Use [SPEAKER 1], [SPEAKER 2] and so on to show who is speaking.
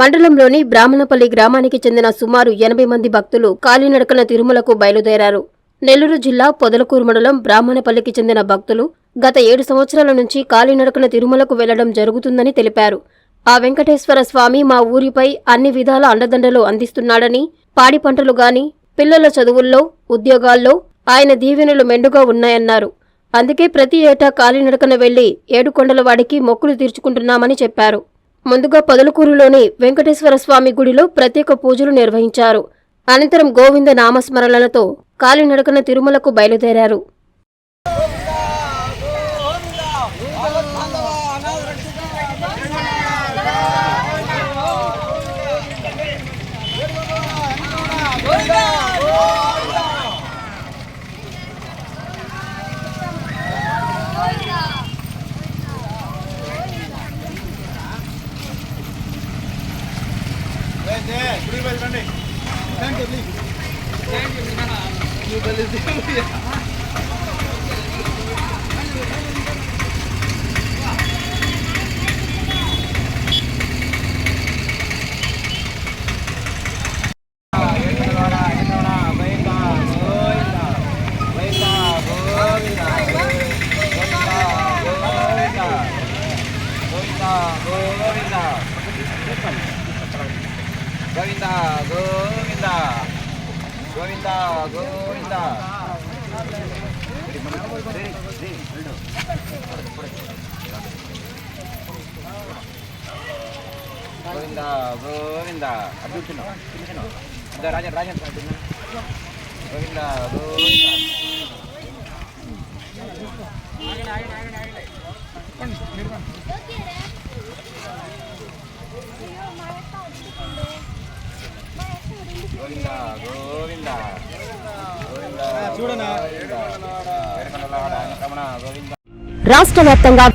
[SPEAKER 1] మండలంలోని బ్రాహ్మణపల్లి గ్రామానికి చెందిన సుమారు ఎనభై మంది భక్తులు కాలినడకన తిరుమలకు బయలుదేరారు. నెల్లూరు జిల్లా పొదలకూరు మండలం బ్రాహ్మణపల్లికి చెందిన భక్తులు గత ఏడు సంవత్సరాల నుంచి కాలినడకన తిరుమలకు వెళ్ళడం జరుగుతుందని తెలిపారు. ఆ వెంకటేశ్వర స్వామి మా ఊరిపై అన్ని విధాల అండదండలు అందిస్తున్నాడని పాడి పంటలు గాని పిల్లల చదువుల్లో ఉద్యోగాల్లో ఆయన దీవెనలు మెండుగా ఉన్నాయన్నారు. అందుకే ప్రతి ఏటా కాలినడకన వెళ్ళి ఏడుకొండలవాడికి మొక్కులు తీర్చుకుంటున్నామని చెప్పారు. ముందుగా పొదలకూరులోని వెంకటేశ్వర స్వామి గుడిలో ప్రత్యేక పూజలు నిర్వహించారు. అనంతరం గోవింద నామస్మరణలతో కాలినడకన తిరుమలకు బయలుదేరారు.
[SPEAKER 2] రండి గోవింద గోవింద. గోవింద గోవింద. గోవింద గోవింద. అడ్డుతున్నాం రాజన్ రాజన్ గోవింద గోవింద గోవింద గోవింద గోవింద చూడనా రమణ గోవింద.
[SPEAKER 1] రాష్ట్ర వ్యాప్తంగా